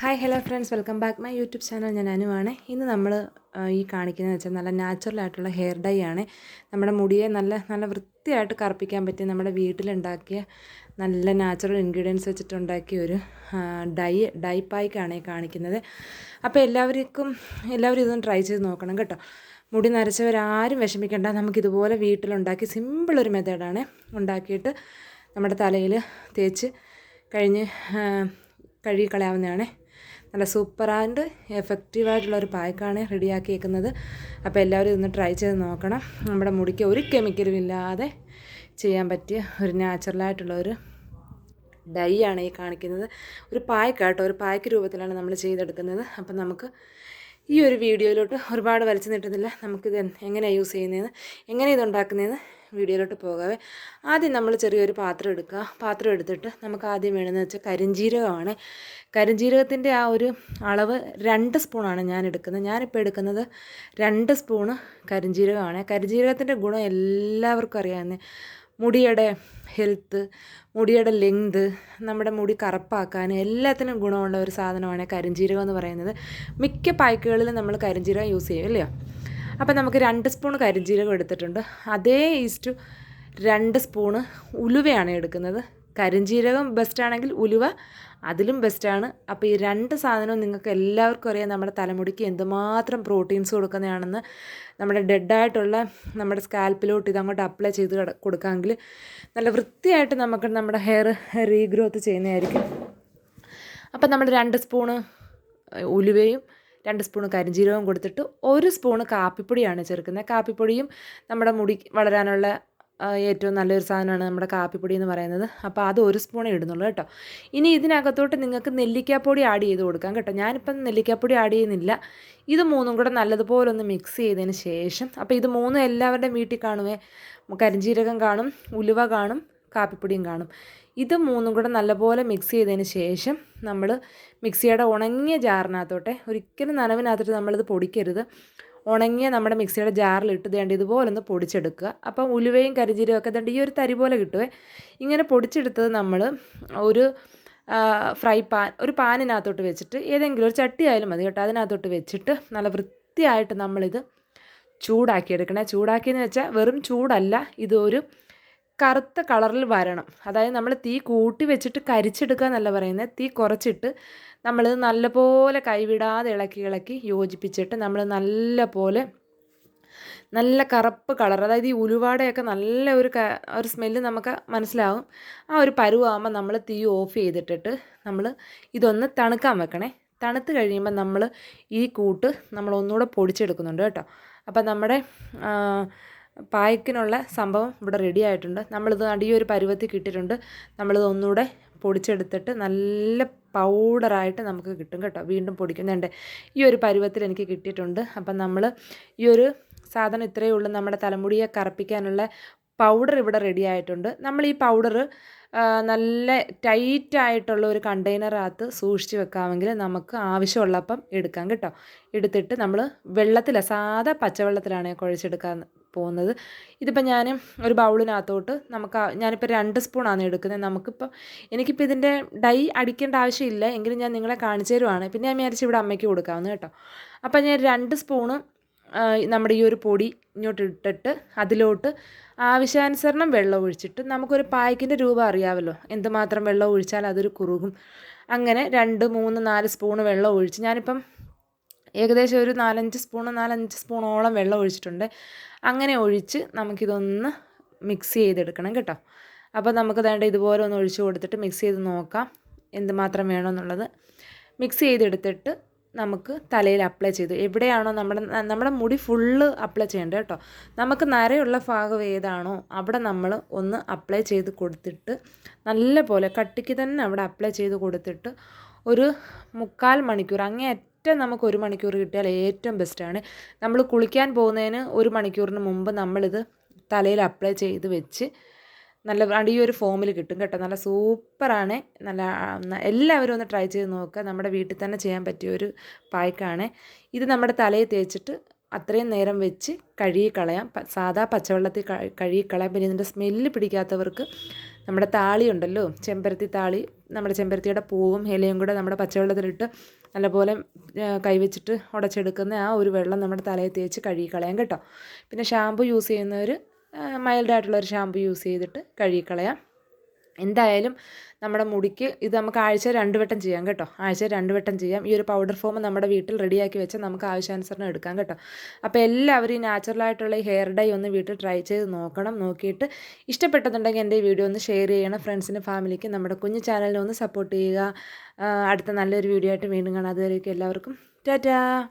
Hi hello friends welcome back my YouTube channel ഞാൻ അനുവാണ്. ഇന്ന് നമ്മൾ ഈ കാണിക്കുന്നത് വെച്ചാൽ നല്ല നാച്ചുറൽ ആയിട്ടുള്ള ഹെയർ ഡൈ ആണ്. നമ്മുടെ മുടിയെ നല്ല നല്ല വൃത്തിയായിട്ട് കറുപ്പിക്കാൻ പറ്റിയ നമ്മുടെ വീട്ടിലുണ്ടാക്കിയ നല്ല നാച്ചുറൽ ഇൻഗ്രീഡിയൻസ് വെച്ചിട്ടുണ്ടാക്കിയ ഒരു ഡൈ ഡൈ പായ്ക്കാണ് കാണിക്കുന്നത്. അപ്പോൾ എല്ലാവർക്കും എല്ലാവരും ഇതൊന്ന് ട്രൈ ചെയ്ത് നോക്കണം കേട്ടോ. മുടി നരച്ചവരാരും വിഷമിക്കേണ്ട. നമുക്കിതുപോലെ വീട്ടിലുണ്ടാക്കി സിമ്പിൾ ഒരു മെത്തേഡാണ് ഉണ്ടാക്കിയിട്ട് നമ്മുടെ തലയിൽ തേച്ച് കഴിഞ്ഞ് കഴുകി കളയാവുന്നതാണ് നല്ല സൂപ്പർ ആൻഡ് എഫക്റ്റീവായിട്ടുള്ള ഒരു പായ്ക്കാണ് റെഡിയാക്കിയേക്കുന്നത്. അപ്പോൾ എല്ലാവരും ഇതൊന്ന് ട്രൈ ചെയ്ത് നോക്കണം. നമ്മുടെ മുടിക്ക് ഒരു കെമിക്കലും ഇല്ലാതെ ചെയ്യാൻ പറ്റിയ ഒരു നാച്ചുറലായിട്ടുള്ള ഒരു ഡൈ ആണ് ഈ കാണിക്കുന്നത്. ഒരു പായ്ക്കാട്ടോ ഒരു പായ്ക്ക് രൂപത്തിലാണ് നമ്മൾ ചെയ്തെടുക്കുന്നത്. അപ്പം നമുക്ക് ഈ ഒരു വീഡിയോയിലോട്ട് ഒരുപാട് വലിച്ചു നീട്ടുന്നില്ല. നമുക്കിത് എങ്ങനെയാണ് യൂസ് ചെയ്യുന്നതെന്ന് എങ്ങനെ ഇത് ഉണ്ടാക്കുന്നതെന്ന് വീഡിയോയിലോട്ട് പോകാവേ. ആദ്യം നമ്മൾ ചെറിയൊരു പാത്രം എടുക്കുക. പാത്രം എടുത്തിട്ട് നമുക്ക് ആദ്യം വേണമെന്ന് വെച്ചാൽ കരിഞ്ജീരകമാണ് കരിഞ്ജീരകത്തിന്റെ ആ ഒരു അളവ് രണ്ട് സ്പൂണാണ് ഞാൻ എടുക്കുന്നത്. ഞാനിപ്പോൾ എടുക്കുന്നത് രണ്ട് സ്പൂണ് കരിഞ്ജീരകമാണ് കരിഞ്ജീരകത്തിന്റെ ഗുണം എല്ലാവർക്കും അറിയാമെന്ന് മുടിയുടെ ഹെൽത്ത് മുടിയുടെ ലെങ്ത് നമ്മുടെ മുടി കറുപ്പാക്കാൻ എല്ലാത്തിനും ഗുണമുള്ള ഒരു സാധനമാണ് കരിഞ്ജീരകം എന്ന് പറയുന്നത്. മിക്ക പായ്ക്കുകളിലും നമ്മൾ കരിഞ്ജീരകം യൂസ് ചെയ്യും അല്ലയോ അപ്പോൾ നമുക്ക് രണ്ട് സ്പൂൺ കരിഞ്ജീരകം എടുത്തിട്ടുണ്ട്. അതേ ഈസ്റ്റു രണ്ട് സ്പൂണ് ഉലുവയാണ് എടുക്കുന്നത്. കരിഞ്ജീരകം ബെസ്റ്റാണെങ്കിൽ ഉലുവ അതിലും ബെസ്റ്റാണ് അപ്പോൾ ഈ രണ്ട് സാധനവും നിങ്ങൾക്ക് എല്ലാവർക്കും അറിയാം നമ്മുടെ തലമുടിക്ക് എന്തുമാത്രം പ്രോട്ടീൻസ് കൊടുക്കുന്നതാണെന്ന്. നമ്മുടെ ഡെഡായിട്ടുള്ള നമ്മുടെ സ്കാൽപ്പിലോട്ട് ഇതങ്ങോട്ട് അപ്ലൈ ചെയ്ത് കൊടുക്കാമെങ്കിൽ നല്ല വൃത്തിയായിട്ട് നമുക്ക് നമ്മുടെ ഹെയർ റീഗ്രോത്ത് ചെയ്യുന്നതായിരിക്കും. അപ്പം നമ്മൾ രണ്ട് സ്പൂണ് ഉലുവയും രണ്ട് സ്പൂൺ കരിഞ്ജീരകവും കൊടുത്തിട്ട് ഒരു സ്പൂൺ കാപ്പിപ്പൊടിയാണ് ചേർക്കുന്നത്. കാപ്പിപ്പൊടിയും നമ്മുടെ മുടി വളരാനുള്ള ഏറ്റവും നല്ലൊരു സാധനമാണ് നമ്മുടെ കാപ്പിപ്പൊടി എന്ന് പറയുന്നത്. അപ്പോൾ അത് ഒരു സ്പൂണേ ഇടുന്നുള്ളൂ കേട്ടോ. ഇനി ഇതിനകത്തോട്ട് നിങ്ങൾക്ക് നെല്ലിക്കാപ്പൊടി ആഡ് ചെയ്ത് കൊടുക്കാം കേട്ടോ. ഞാനിപ്പം നെല്ലിക്കാപ്പൊടി ആഡ് ചെയ്യുന്നില്ല. ഇത് മൂന്നും കൂടെ നല്ലതുപോലെ ഒന്ന് മിക്സ് ചെയ്തതിന് ശേഷം അപ്പോൾ ഇത് മൂന്നും എല്ലാവരുടെയും വീട്ടിൽ കാണുമേ കരിഞ്ചീരകം കാണും ഉലുവ കാണും കാപ്പിപ്പൊടിയും കാണും. ഇത് മൂന്നും കൂടെ നല്ലപോലെ മിക്സ് ചെയ്തതിന് ശേഷം നമ്മൾ മിക്സിയുടെ ഉണങ്ങിയ ജാറിനകത്തോട്ടെ ഒരിക്കലും നനവിനകത്തോട്ട് നമ്മളിത് പൊടിക്കരുത്. ഉണങ്ങിയ നമ്മുടെ മിക്സിയുടെ ജാറിൽ ഇട്ട് ജാറിലിട്ട് ഇതുപോലെ ഒന്ന് പൊടിച്ചെടുക്കുക. അപ്പം ഉലുവയും കരിജീരകവും ഒക്കെ ദണ്ട് ഈ ഒരു തരി പോലെ കിട്ടുമേ ഇങ്ങനെ പൊടിച്ചെടുത്തത് നമ്മൾ ഒരു ഫ്രൈ പാൻ ഒരു പാനിനകത്തോട്ട് വെച്ചിട്ട് ഏതെങ്കിലും ഒരു ചട്ടി ആയാലും മതി കേട്ടോ. അതിനകത്തോട്ട് വെച്ചിട്ട് നല്ല വൃത്തിയായിട്ട് നമ്മളിത് ചൂടാക്കിയെടുക്കണേ. ചൂടാക്കിയെന്ന് വെച്ചാൽ വെറും ചൂടല്ല. ഇതൊരു കറുത്ത കളറിൽ വരണം. അതായത് നമ്മൾ തീ കൂട്ടി വെച്ചിട്ട് കരിച്ചെടുക്കുക എന്നല്ല പറയുന്നത് തീ കുറച്ചിട്ട് നമ്മൾ നല്ലപോലെ കൈവിടാതെ ഇളക്കി ഇളക്കി യോജിപ്പിച്ചിട്ട് നമ്മൾ നല്ല പോലെ നല്ല കറുപ്പ് കളർ അതായത് ഈ ഉലുവാടയൊക്കെ നല്ല ഒരു ഒരു സ്മെല്ല് നമുക്ക് മനസ്സിലാവും. ആ ഒരു പരുവാകുമ്പോൾ നമ്മൾ തീ ഓഫ് ചെയ്തിട്ടിട്ട് നമ്മൾ ഇതൊന്ന് തണുക്കാൻ വെക്കണേ. തണുത്ത് കഴിയുമ്പോൾ നമ്മൾ ഈ കൂട്ട് നമ്മൾ ഒന്നുകൂടെ പൊടിച്ചെടുക്കുന്നുണ്ട് കേട്ടോ. അപ്പം നമ്മുടെ പായക്കിനുള്ള സംഭവം ഇവിടെ റെഡി ആയിട്ടുണ്ട്. നമ്മളിത് അടിയൊരു പരുവത്തിൽ കിട്ടിയിട്ടുണ്ട്. നമ്മളിത് ഒന്നുകൂടെ പൊടിച്ചെടുത്തിട്ട് നല്ല പൗഡറായിട്ട് നമുക്ക് കിട്ടും കേട്ടോ. വീണ്ടും പൊടിക്കുന്നുണ്ട് ഈ ഒരു പരുവത്തിൽ എനിക്ക് കിട്ടിയിട്ടുണ്ട്. അപ്പം നമ്മൾ ഈ ഒരു സാധനം ഇത്രയേ ഉള്ളൂ. നമ്മുടെ തലമുടിയെ കറുപ്പിക്കാനുള്ള പൗഡർ ഇവിടെ റെഡി ആയിട്ടുണ്ട്. നമ്മൾ ഈ പൗഡർ നല്ല ടൈറ്റായിട്ടുള്ള ഒരു കണ്ടെയ്നറകത്ത് സൂക്ഷിച്ച് വെക്കാമെങ്കിൽ നമുക്ക് ആവശ്യമുള്ളപ്പം എടുക്കാം കേട്ടോ. എടുത്തിട്ട് നമ്മൾ വെള്ളത്തിൽ സാധാ പച്ചവെള്ളത്തിലാണ് കുഴച്ചെടുക്കാൻ പോകുന്നത്. ഇതിപ്പോൾ ഞാൻ ഒരു ബൗളിനകത്തോട്ട് നമുക്ക് ഞാനിപ്പോൾ രണ്ട് സ്പൂണാണ് എടുക്കുന്നത്. നമുക്കിപ്പോൾ എനിക്കിപ്പോൾ ഇതിന്റെ ഡൈ അടിക്കേണ്ട ആവശ്യമില്ല. എങ്കിലും ഞാൻ നിങ്ങളെ കാണിച്ചു തരുവാണ്. പിന്നെ ഞാൻ വിചാരിച്ച് ഇവിടെ അമ്മയ്ക്ക് കൊടുക്കാമെന്ന് കേട്ടോ. അപ്പോൾ ഞാൻ രണ്ട് സ്പൂണ് നമ്മുടെ ഈ ഒരു പൊടി ഇങ്ങോട്ട് ഇട്ടിട്ട് അതിലോട്ട് ആവശ്യാനുസരണം വെള്ളം ഒഴിച്ചിട്ട് നമുക്കൊരു പായ്ക്കിന്റെ രൂപം അറിയാമല്ലോ എന്തുമാത്രം വെള്ളം ഒഴിച്ചാൽ അതൊരു കുറുകും. അങ്ങനെ രണ്ട് മൂന്ന് നാല് സ്പൂണ് വെള്ളം ഒഴിച്ച് ഞാനിപ്പം ഏകദേശം ഒരു നാലഞ്ച് സ്പൂൺ നാലഞ്ച് സ്പൂണോളം വെള്ളം ഒഴിച്ചിട്ടുണ്ട്. അങ്ങനെ ഒഴിച്ച് നമുക്കിതൊന്ന് മിക്സ് ചെയ്തെടുക്കണം കേട്ടോ. അപ്പോൾ നമുക്ക് വേണ്ട ഇതുപോലെ ഒന്ന് ഒഴിച്ച് കൊടുത്തിട്ട് മിക്സ് ചെയ്ത് നോക്കാം എന്തുമാത്രം വേണമെന്നുള്ളത്. മിക്സ് ചെയ്തെടുത്തിട്ട് നമുക്ക് തലയിൽ അപ്ലൈ ചെയ്തു. എവിടെയാണോ നമ്മുടെ നമ്മുടെ മുടി ഫുള്ള് അപ്ലൈ ചെയ്യേണ്ടത് കേട്ടോ. നമുക്ക് നരയുള്ള ഭാഗം ഏതാണോ അവിടെ നമ്മൾ ഒന്ന് അപ്ലൈ ചെയ്ത് കൊടുത്തിട്ട് നല്ല പോലെ കട്ടിക്ക് തന്നെ അവിടെ അപ്ലൈ ചെയ്ത് കൊടുത്തിട്ട് ഒരു മുക്കാൽ മണിക്കൂർ അങ്ങേ ഏറ്റവും നമുക്ക് ഒരു മണിക്കൂർ കിട്ടിയാൽ ഏറ്റവും ബെസ്റ്റാണ് നമ്മൾ കുളിക്കാൻ പോകുന്നതിന് ഒരു മണിക്കൂറിന് മുമ്പ് നമ്മളിത് തലയിൽ അപ്ലൈ ചെയ്ത് വെച്ച് നല്ല അടിയൊരു ഫോമിൽ കിട്ടും കേട്ടോ. നല്ല സൂപ്പറാണ് നല്ല എല്ലാവരും ഒന്ന് ട്രൈ ചെയ്ത് നോക്കുക. നമ്മുടെ വീട്ടിൽ തന്നെ ചെയ്യാൻ പറ്റിയ ഒരു പായ്ക്കാണ്. ഇത് നമ്മുടെ തലയിൽ തേച്ചിട്ട് അത്രയും നേരം വെച്ച് കഴുകി കളയാം. സാധാ പച്ചവെള്ളത്തിൽ കഴുകി കളയാം. പിന്നെ ഇതിന്റെ സ്മെല്ല് പിടിക്കാത്തവർക്ക് നമ്മുടെ താളി ഉണ്ടല്ലോ ചെമ്പരത്തി താളി നമ്മുടെ ചെമ്പരത്തിയുടെ പൂവും ഇലയും കൂടെ നമ്മുടെ പച്ചവെള്ളത്തിലിട്ട് നല്ലപോലെ കൈവച്ചിട്ട് ഉടച്ചെടുക്കുന്ന ആ ഒരു വെള്ളം നമ്മുടെ തലയിൽ തേച്ച് കഴുകിക്കളയാം കേട്ടോ. പിന്നെ ഷാമ്പു യൂസ് ചെയ്യുന്നവർ മൈൽഡായിട്ടുള്ളൊരു ഷാമ്പു യൂസ് ചെയ്തിട്ട് കഴുകിക്കളയാം. എന്തായാലും നമ്മുടെ മുടിക്ക് ഇത് നമുക്ക് ആഴ്ച രണ്ട് വട്ടം ചെയ്യാം കേട്ടോ. ആഴ്ച രണ്ട് വട്ടം ചെയ്യാം. ഈ ഒരു പൗഡർ ഫോം നമ്മുടെ വീട്ടിൽ റെഡിയാക്കി വെച്ചാൽ നമുക്ക് ആവശ്യാനുസരണം എടുക്കാം കേട്ടോ. അപ്പോൾ എല്ലാവരും ഈ നാച്ചുറലായിട്ടുള്ള ഹെയർ ഡൈ ഒന്ന് വീട്ടിൽ ട്രൈ ചെയ്ത് നോക്കണം. നോക്കിയിട്ട് ഇഷ്ടപ്പെട്ടതുണ്ടെങ്കിൽ എന്റെ വീഡിയോ ഒന്ന് ഷെയർ ചെയ്യണം. ഫ്രണ്ട്സിനും ഫാമിലിക്കും നമ്മുടെ കുഞ്ഞു ചാനലിനെ ഒന്ന് സപ്പോർട്ട് ചെയ്യുക. അടുത്ത നല്ലൊരു വീഡിയോ ആയിട്ട് വീണ്ടും കാണാം. അതുവരേക്കും എല്ലാവർക്കും. ടാറ്റാ